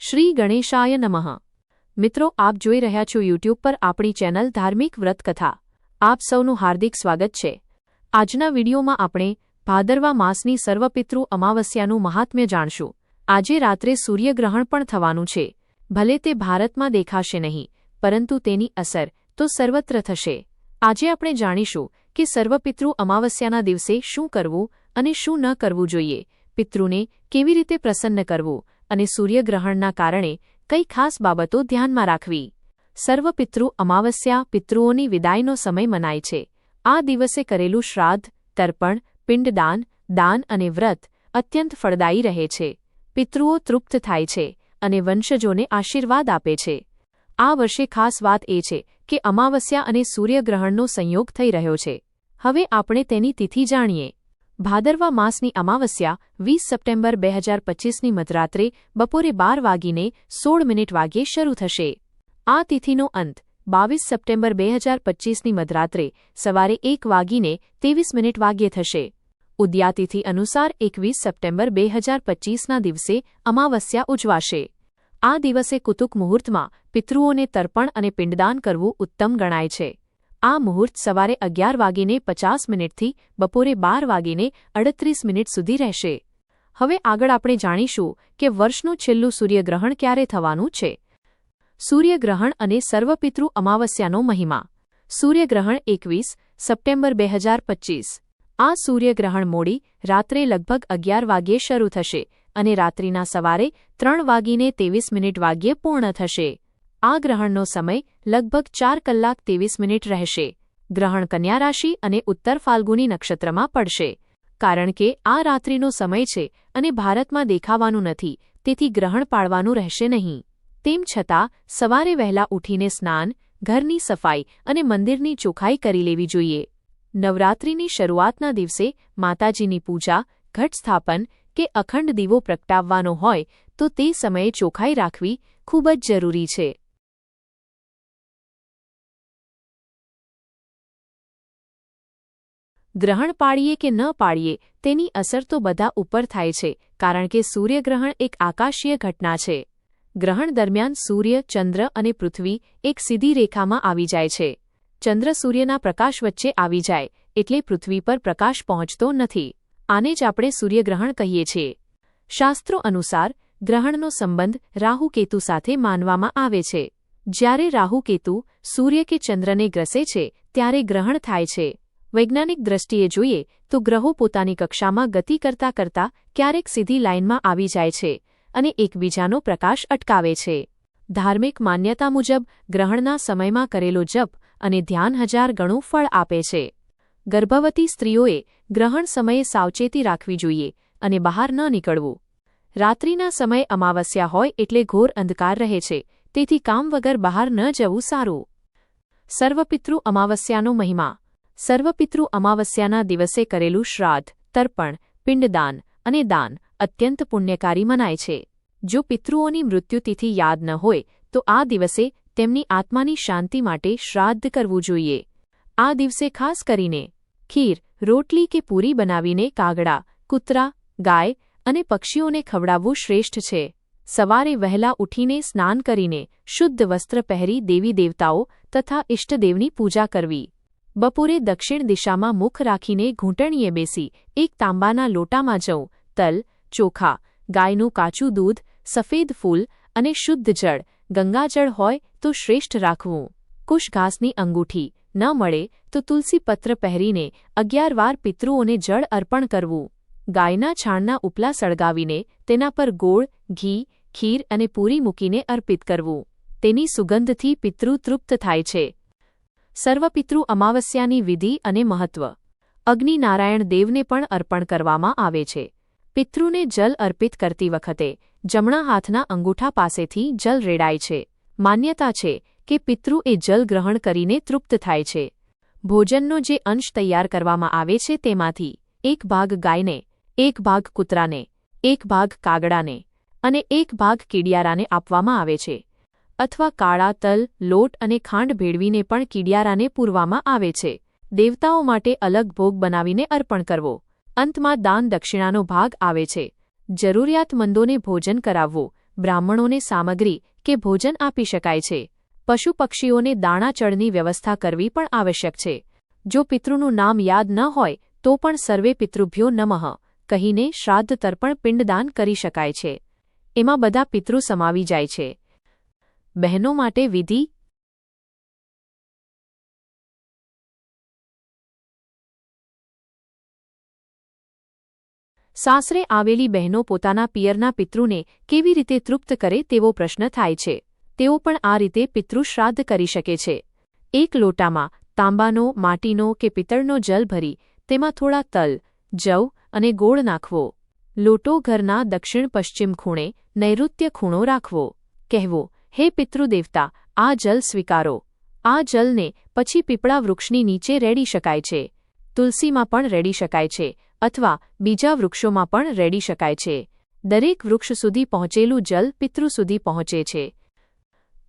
શ્રી ગણેશાય નમઃ. મિત્રો, આપ જોઈ રહ્યા છો યુટ્યુબ પર આપણી ચેનલ ધાર્મિક વ્રત કથા આપ સૌનું હાર્દિક સ્વાગત છે. આજના વિડીયોમાં આપણે ભાદરવા માસની સર્વપિતૃ અમાવસ્યાનું મહાત્મ્ય જાણશું. આજે રાત્રે સૂર્યગ્રહણ પણ થવાનું છે. ભલે તે ભારતમાં દેખાશે નહીં, પરંતુ તેની અસર તો સર્વત્ર થશે. આજે આપણે જાણીશું કે સર્વપિતૃ અમાવસ્યાના દિવસે શું કરવું અને શું ન કરવું જોઈએ, પિતૃને કેવી રીતે પ્રસન્ન કરવું અને સૂર્યગ્રહણના કારણે કઈ ખાસ બાબતો ધ્યાનમાં રાખવી. સર્વપિતૃ અમાવસ્યા પિતૃઓની વિદાયનો સમય મનાય છે. આ દિવસે કરેલું શ્રાદ્ધ, તર્પણ, પિંડદાન, દાન અને વ્રત અત્યંત ફળદાયી રહે છે. પિતૃઓ તૃપ્ત થાય છે અને વંશજોને આશીર્વાદ આપે છે. આ વર્ષે ખાસ વાત એ છે કે અમાવસ્યા અને સૂર્યગ્રહણનો સંયોગ થઈ રહ્યો છે. હવે આપણે તેની તિથિ જાણીએ. ભાદરવા માસની અમાવસ્યા વીસ સપ્ટેમ્બર બે હજાર પચીસની મધરાત્રે બપોરે બાર વાગીને સોળ મિનિટ વાગ્યે શરૂ થશે. આ તિથિનો અંત બાવીસ સપ્ટેમ્બર બે હજાર પચીસની મધરાત્રે સવારે એક વાગીને ત્રેવીસ મિનિટ વાગ્યે થશે. ઉદ્યાતિથિ અનુસાર એકવીસ સપ્ટેમ્બર બે હજાર પચીસના દિવસે અમાવસ્યા ઉજવાશે. આ દિવસે કુતુક મુહૂર્તમાં પિતૃઓને તર્પણ અને પિંડદાન કરવું ઉત્તમ ગણાય છે. આ મુહૂર્ત સવારે અગિયાર વાગીને પચાસ મિનિટથી બપોરે બાર વાગીને અડત્રીસ મિનિટ સુધી રહેશે. હવે આગળ આપણે જાણીશું કે વર્ષનું છેલ્લું સૂર્યગ્રહણ ક્યારે થવાનું છે. સૂર્યગ્રહણ અને સર્વપિતૃ અમાવસ્યાનો મહિમા. સૂર્યગ્રહણ એકવીસ સપ્ટેમ્બર બે હજાર પચીસ. આ સૂર્યગ્રહણ મોડી રાત્રે લગભગ અગિયાર વાગ્યે શરૂ થશે અને રાત્રિના સવારે ત્રણ વાગીને ત્રેવીસ મિનિટ વાગ્યે પૂર્ણ થશે. આ ગ્રહણનો સમય લગભગ ચાર કલાક ત્રેવીસ મિનિટ રહેશે. ગ્રહણ કન્યા રાશિ અને ઉત્તર ફાલ્ગુની નક્ષત્રમાં પડશે. કારણ કે આ રાત્રિનો સમય છે અને ભારતમાં દેખાવાનું નથી, તેથી ગ્રહણ પાળવાનું રહેશે નહીં. તેમ છતાં, સવારે વહેલા ઉઠીને સ્નાન, ઘરની સફાઈ અને મંદિરની ચોખાઈ કરી લેવી જોઈએ. નવરાત્રિની શરૂઆતના દિવસે માતાજીની પૂજા, ઘટ સ્થાપન કે અખંડ દીવો પ્રગટાવવાનો હોય તો તે સમયે ચોખાઈ રાખવી ખૂબ જ જરૂરી છે. ગ્રહણ પાડીએ કે ન પાડીએ, તેની અસર તો બધા ઉપર થાય છે, કારણ કે સૂર્યગ્રહણ એક આકાશીય ઘટના છે. ગ્રહણ દરમિયાન સૂર્ય, ચંદ્ર અને પૃથ્વી એક સીધી રેખામાં આવી જાય છે. ચંદ્ર સૂર્યના પ્રકાશ વચ્ચે આવી જાય, એટલે પૃથ્વી પર પ્રકાશ પહોંચતો નથી. આને જ આપણે સૂર્યગ્રહણ કહીએ છીએ. શાસ્ત્રો અનુસાર, ગ્રહણનો સંબંધ રાહુકેતુ સાથે માનવામાં આવે છે. જ્યારે રાહુકેતુ સૂર્ય કે ચંદ્રને ગ્રસે છે, ત્યારે ગ્રહણ થાય છે. વૈજ્ઞાનિક દ્રષ્ટિએ જોઈએ તો ગ્રહો પોતાની કક્ષામાં ગતિ કરતા કરતા ક્યારેક સીધી લાઇનમાં આવી જાય છે અને એકબીજાનો પ્રકાશ અટકાવે છે. ધાર્મિક માન્યતા મુજબ, ગ્રહણના સમયમાં કરેલો જપ અને ધ્યાન હજાર ગણું ફળ આપે છે. ગર્ભવતી સ્ત્રીઓએ ગ્રહણ સમયે સાવચેતી રાખવી જોઈએ અને બહાર ન નીકળવું. રાત્રિના સમયે અમાવસ્યા હોય એટલે ઘોર અંધકાર રહે છે, તેથી કામ વગર બહાર ન જવું સારું. સર્વપિતૃ અમાવસ્યાનો મહિમા સર્વપિતૃ અમાવસ્યાના દિવસે કરેલું શ્રાદ્ધ, તર્પણ, પિંડદાન અને દાન અત્યંત પુણ્યકારી મનાય છે. જો પિતૃઓની મૃત્યુતિથિ યાદ ન હોય, તો આ દિવસે તેમની આત્માની શાંતિ માટે શ્રાદ્ધ કરવું જોઈએ. આ દિવસે ખાસ કરીને ખીર, રોટલી કે પૂરી બનાવીને કાગડા, કૂતરા, ગાય અને પક્ષીઓને ખવડાવવું શ્રેષ્ઠ છે. સવારે વહેલા ઉઠીને સ્નાન કરીને શુદ્ધ વસ્ત્ર પહેરી દેવી દેવતાઓ તથા ઇષ્ટદેવની પૂજા કરવી. બપોરે દક્ષિણ દિશામાં મુખ રાખીને ઘૂંટણીએ બેસી, એક તાંબાના લોટામાં જઉં, તલ, ચોખા, ગાયનું કાચું દૂધ, સફેદ ફૂલ અને શુદ્ધ જળ, ગંગાજળ હોય તો શ્રેષ્ઠ રાખવું. કુશઘાસની અંગૂઠી, ન મળે તો તુલસી પત્ર પહેરીને અગિયાર વાર પિતૃઓને જળ અર્પણ કરવું. ગાયના છાણના ઉપલા સળગાવીને તેના પર ગોળ, ઘી, ખીર અને પૂરી મૂકીને અર્પિત કરવું. તેની સુગંધથી પિતૃ તૃપ્ત થાય છે. સર્વપિતૃ અમાવસ્યાની વિધિ અને મહત્વ. અગ્નિનારાયણ દેવને પણ અર્પણ કરવામાં આવે છે. પિતૃને જલ અર્પિત કરતી વખતે જમણા હાથના અંગૂઠા પાસેથી જલ રેડાય છે. માન્યતા છે કે પિતૃ એ જલ ગ્રહણ કરીને તૃપ્ત થાય છે. ભોજનનો જે અંશ તૈયાર કરવામાં આવે છે તેમાંથી એક ભાગ ગાયને, એક ભાગ કૂતરાને, એક ભાગ કાગડાને અને એક ભાગ કીડિયારાને આપવામાં આવે છે. અથવા કાળા તલ, લોટ અને ખાંડ ભેળવીને પણ કીડિયારાને પૂરવામાં આવે છે. દેવતાઓ માટે અલગ ભોગ બનાવીને અર્પણ કરવો. અંતમાં દાન દક્ષિણાનો ભાગ આવે છે. જરૂરિયાતમંદોને ભોજન કરાવવું. બ્રાહ્મણોને સામગ્રી કે ભોજન આપી શકાય છે. પશુ પક્ષીઓને દાણાચળની વ્યવસ્થા કરવી પણ આવશ્યક છે. જો પિતૃનું નામ યાદ ન હોય, તો પણ સર્વે પિતૃભ્યો નમઃ, કહીને શ્રાદ્ધ તર્પણ પિંડદાન કરી શકાય છે. એમાં બધા પિતૃ સમાવી જાય છે. બહેનો માટે વિધિ? સાસરે આવેલી બહેનો પોતાના પિયરના પિતૃને કેવી રીતે તૃપ્ત કરે તેવો પ્રશ્ન થાય છે. તેઓ પણ આ રીતે પિતૃશ્રાદ્ધ કરી શકે છે. એક લોટામાં તાંબાનો, માટીનો કે પિત્તળનો જલ ભરી, તેમાં થોડા તલ, જવ અને ગોળ નાખવો. લોટો ઘરના દક્ષિણ પશ્ચિમ ખૂણે નૈઋત્ય ખૂણો રાખવો. કહેવો હે પિતૃદેવતા, આ જલ સ્વીકારો. આ જલને પછી પીપળા વૃક્ષની નીચે રેડી શકાય છે. તુલસીમાં પણ રેડી શકાય છે, અથવા બીજા વૃક્ષોમાં પણ રેડી શકાય છે. દરેક વૃક્ષ સુધી પહોંચેલું જલ પિતૃ સુધી પહોંચે છે.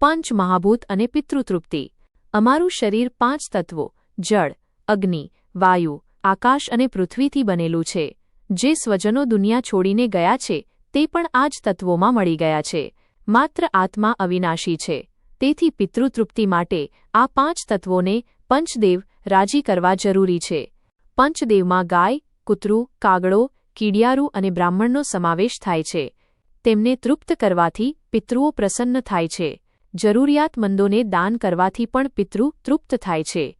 પંચ મહાભૂત અને પિતૃતૃપ્તિ. અમારું શરીર પાંચ તત્વો, જળ, અગ્નિ, વાયુ, આકાશ અને પૃથ્વીથી બનેલું છે. જે સ્વજનો દુનિયા છોડીને ગયા છે, તે પણ આ જ તત્વોમાં મળી ગયા છે. માત્ર આત્મા અવિનાશી છે. તેથી પિતૃતૃપ્તિ માટે આ પાંચ તત્વોને પંચદેવ રાજી કરવા જરૂરી છે. પંચદેવમાં ગાય, કૂતરું, કાગડો, કીડિયારું અને બ્રાહ્મણનો સમાવેશ થાય છે. તેમને તૃપ્ત કરવાથી પિતૃઓ પ્રસન્ન થાય છે. જરૂરિયાતમંદોને દાન કરવાથી પણ પિતૃ તૃપ્ત થાય છે.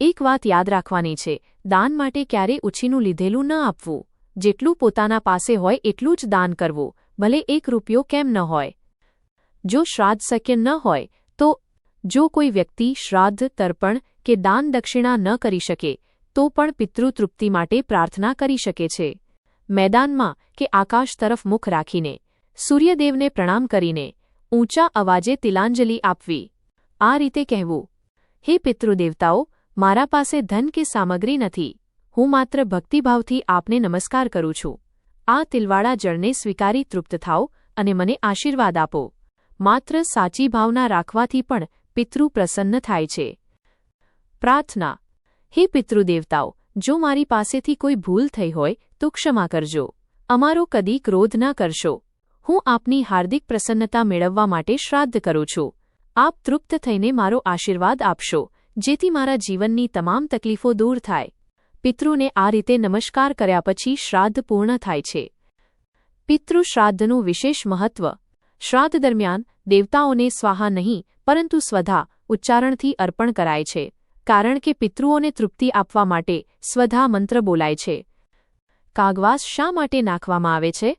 એક વાત યાદ રાખવાની છે, દાન માટે ક્યારે ઉછીનું લીધેલું ન આપવું. જેટલું પોતાના પાસે હોય એટલું જ દાન કરવું, ભલે એક રૂપિયો કેમ ન હોય. જો શ્રાદ્ધ શક્ય ન હોય, તો જો કોઈ વ્યક્તિ શ્રાદ્ધ, તર્પણ કે દાન દક્ષિણા ન કરી શકે, તો પણ પિતૃતૃપ્તિ માટે પ્રાર્થના કરી શકે છે. મેદાનમાં કે આકાશ તરફ મુખ રાખીને, સૂર્યદેવને પ્રણામ કરીને ઊંચા અવાજે તિલાંજલિ આપવી. આ રીતે કહેવું, હે પિતૃદેવતાઓ, મારા પાસે ધન કે સામગ્રી નથી. હું માત્ર ભક્તિભાવથી આપને નમસ્કાર કરું છું. આ તિલવાળા જળને સ્વીકારી તૃપ્ત થાઓ અને મને આશીર્વાદ આપો. માત્ર સાચી ભાવના રાખવાથી પણ પિતૃ પ્રસન્ન થાય છે. પ્રાર્થના. હે પિતૃદેવતાઓ, જો મારી પાસેથી કોઈ ભૂલ થઈ હોય, તો ક્ષમા કરજો. અમારો કદી ક્રોધ ન કરશો. હું આપની હાર્દિક પ્રસન્નતા મેળવવા માટે શ્રાદ્ધ કરું છું. આપ તૃપ્ત થઈને મારો આશીર્વાદ આપશો, જેથી મારા જીવનની તમામ તકલીફો દૂર થાય. પિતૃને આ રીતે નમસ્કાર કર્યા પછી શ્રાદ્ધ પૂર્ણ થાય છે. પિતૃ શ્રાદ્ધનું વિશેષ મહત્વ. શ્રાદ્ધ દરમિયાન દેવતાઓને સ્વાહા નહીં, પરંતુ સ્વધા, ઉચ્ચારણથી અર્પણ કરાય છે. કારણ કે પિતૃઓને તૃપ્તિ આપવા માટે સ્વધા મંત્ર બોલાય છે. કાગવાસ શા માટે નાખવામાં આવે છે?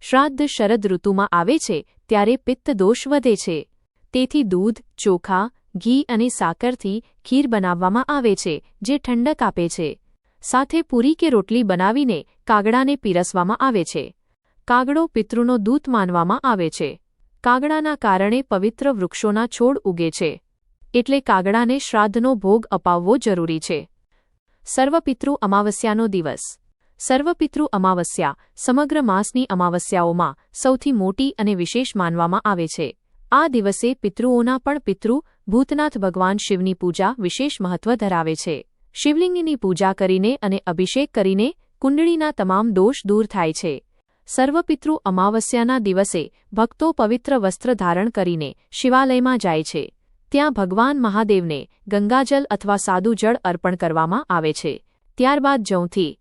શ્રાદ્ધ શરદ ઋતુમાં આવે છે, ત્યારે પિત્ત દોષ વધે છે. તેથી દૂધ, ચોખા, ઘી અને સાકરથી ખીર બનાવવામાં આવે છે, જે ઠંડક આપે છે. સાથે પૂરી કે રોટલી બનાવીને કાગડાને પીરસવામાં આવે છે. કાગડો પિતૃનો દૂત માનવામાં આવે છે. કાગડાના કારણે પવિત્ર વૃક્ષોના છોડ ઉગે છે. એટલે કાગડાને શ્રાદ્ધનો ભોગ અપાવવો જરૂરી છે. સર્વપિતૃ અમાવસ્યાનો દિવસ. સર્વપિતૃ અમાવસ્યા સમગ્ર માસની અમાવસ્યાઓમાં સૌથી મોટી અને વિશેષ માનવામાં આવે છે. આ દિવસે પિતૃઓના પણ પિતૃ, ભૂતનાથ ભગવાન શિવની પૂજા વિશેષ મહત્વ ધરાવે છે. શિવલિંગની પૂજા કરીને અને અભિષેક કરીને કુંડળીના તમામ દોષ દૂર થાય છે. સર્વપિતૃ અમાવસ્યાના દિવસે ભક્તો પવિત્ર વસ્ત્ર ધારણ કરીને શિવાલયમાં જાય છે. ત્યાં ભગવાન મહાદેવને ગંગાજલ અથવા સાદું જળ અર્પણ કરવામાં આવે છે. ત્યારબાદ જૌથી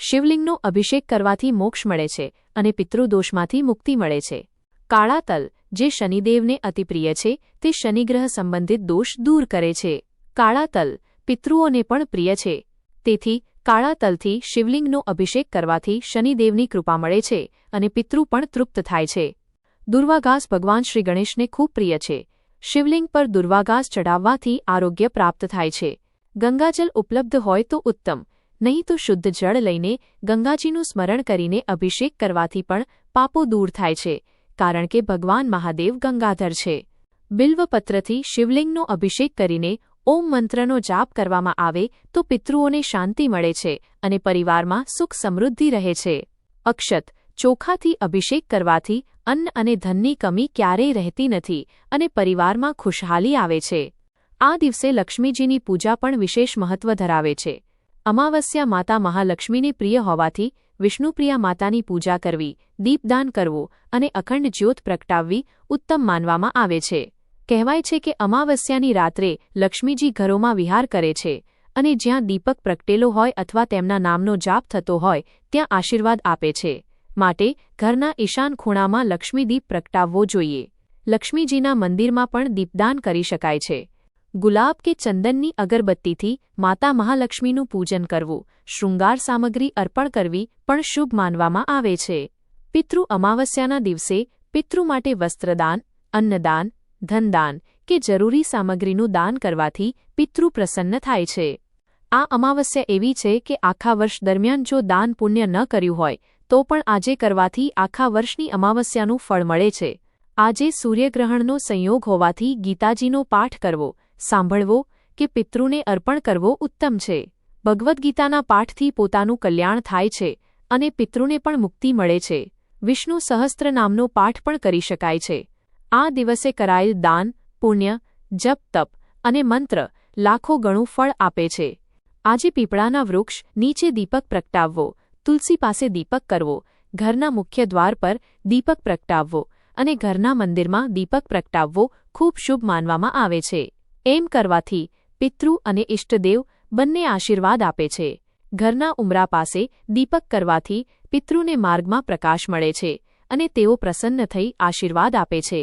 શિવલિંગનો અભિષેક કરવાથી મોક્ષ મળે છે અને પિતૃદોષમાંથી મુક્તિ મળે છે. કાળા તલ, જે શનિદેવને અતિપ્રિય છે, તે શનિગ્રહ સંબંધિત દોષ દૂર કરે છે. કાળા તલ પિતૃઓને પણ પ્રિય છે. તેથી કાળા તલથી શિવલિંગનો અભિષેક કરવાથી શનિદેવની કૃપા મળે છે અને પિતૃ પણ તૃપ્ત થાય છે. દુર્વાઘાસ ભગવાન શ્રી ગણેશને ખૂબ પ્રિય છે. શિવલિંગ પર દુર્વાઘાસ ચડાવવાથી આરોગ્ય પ્રાપ્ત થાય છે. ગંગાજલ ઉપલબ્ધ હોય તો ઉત્તમ, નહીં તો શુદ્ધ જળ લઈને ગંગાજીનું સ્મરણ કરીને અભિષેક કરવાથી પણ પાપો દૂર થાય છે, કારણ કે ભગવાન મહાદેવ ગંગાધર છે. બિલ્વપત્રથી શિવલિંગનો અભિષેક કરીને ઓમ મંત્રનો જાપ કરવામાં આવે તો પિતૃઓને શાંતિ મળે છે અને પરિવારમાં સુખ સમૃદ્ધિ રહે છે. અક્ષત, ચોખાથી અભિષેક કરવાથી અન્ન અને ધનની કમી ક્યારેય રહેતી નથી અને પરિવારમાં ખુશહાલી આવે છે. આ દિવસે લક્ષ્મીજીની પૂજા પણ વિશેષ મહત્વ ધરાવે છે. અમાવસ્યા માતા મહાલક્ષ્મીને પ્રિય હોવાથી વિષ્ણુપ્રિયા માતાની પૂજા કરવી, દીપદાન કરવું અને અખંડ જ્યોત પ્રગટાવવી ઉત્તમ માનવામાં આવે છે. કહેવાય છે કે અમાવસ્યાની રાત્રે લક્ષ્મીજી ઘરોમાં વિહાર કરે છે અને જ્યાં દીપક પ્રગટેલો હોય અથવા તેમના નામનો જાપ થતો હોય, ત્યાં આશીર્વાદ આપે છે. માટે ઘરના ઈશાન ખૂણામાં લક્ષ્મીદીપ પ્રગટાવવો જોઈએ. લક્ષ્મીજીના મંદિરમાં પણ દીપદાન કરી શકાય છે. ગુલાબ કે ચંદનની અગરબત્તીથી માતા મહાલક્ષ્મીનું પૂજન કરવું, શૃંગાર સામગ્રી અર્પણ કરવી પણ શુભ માનવામાં આવે છે. પિતૃ અમાવસ્યાના દિવસે પિતૃ માટે વસ્ત્રદાન, અન્નદાન ધનદાન, કે જરૂરી સામગ્રીનું દાન કરવાથી પિતૃ પ્રસન્ન થાય છે. આ અમાવસ્યા એવી છે કે આખા વર્ષ દરમિયાન જો દાન પુણ્ય ન કર્યું હોય, તો પણ આજે કરવાથી આખા વર્ષની અમાવસ્યાનું ફળ મળે છે. આજે સૂર્યગ્રહણનો સંયોગ હોવાથી ગીતાજીનો પાઠ કરવો, સાંભળવો, કે પિતૃને અર્પણ કરવો ઉત્તમ છે. ભગવદ્ ગીતાના પાઠથી પોતાનું કલ્યાણ થાય છે, અને પિતૃને પણ મુક્તિ મળે છે. વિષ્ણુ સહસ્ત્ર નામનો પાઠ પણ કરી શકાય છે. આ દિવસે કરાયેલ દાન, પુણ્ય, જપ, તપ અને મંત્ર લાખો ગણું ફળ આપે છે. આજે પીપળાના વૃક્ષ નીચે દીપક પ્રગટાવવો, તુલસી પાસે દીપક કરવો, ઘરના મુખ્ય દ્વાર પર દીપક પ્રગટાવવો અને ઘરના મંદિરમાં દીપક પ્રગટાવવો ખૂબ શુભ માનવામાં આવે છે. એમ કરવાથી પિતૃ અને ઇષ્ટદેવ બંને આશીર્વાદ આપે છે. ઘરના ઉમરા પાસે દીપક કરવાથી પિતૃને માર્ગમાં પ્રકાશ મળે છે અને તેઓ પ્રસન્ન થઈ આશીર્વાદ આપે છે.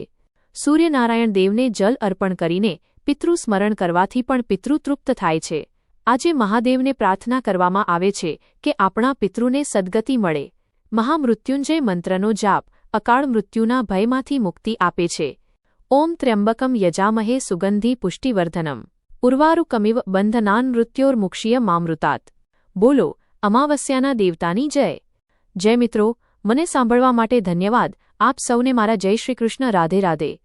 સૂર્યનારાયણ દેવને જલ અર્પણ કરીને પિતૃ સ્મરણ કરવાથી પણ પિતૃ તૃપ્ત થાય છે. આજે મહાદેવને પ્રાર્થના કરવામાં આવે છે કે આપણા પિતૃને સદગતિ મળે. મહામૃત્યુંજય મંત્રનો જાપ અકાળ મૃત્યુના ભયમાંથી મુક્તિ આપે છે. ઓમ ત્ર્યંબકમ યજામહે સુગંધી પુષ્ટિવર્ધનમ. ઉર્વારુકમિવ બંધનાન મૃત્યોર્મુક્ષીય મામૃતાત. બોલો, અમાવસ્યાના દેવતાની જય. જય મિત્રો મને સાંભળવા માટે ધન્યવાદ. આપ સૌને મારા જય શ્રી કૃષ્ણ રાધે રાધે.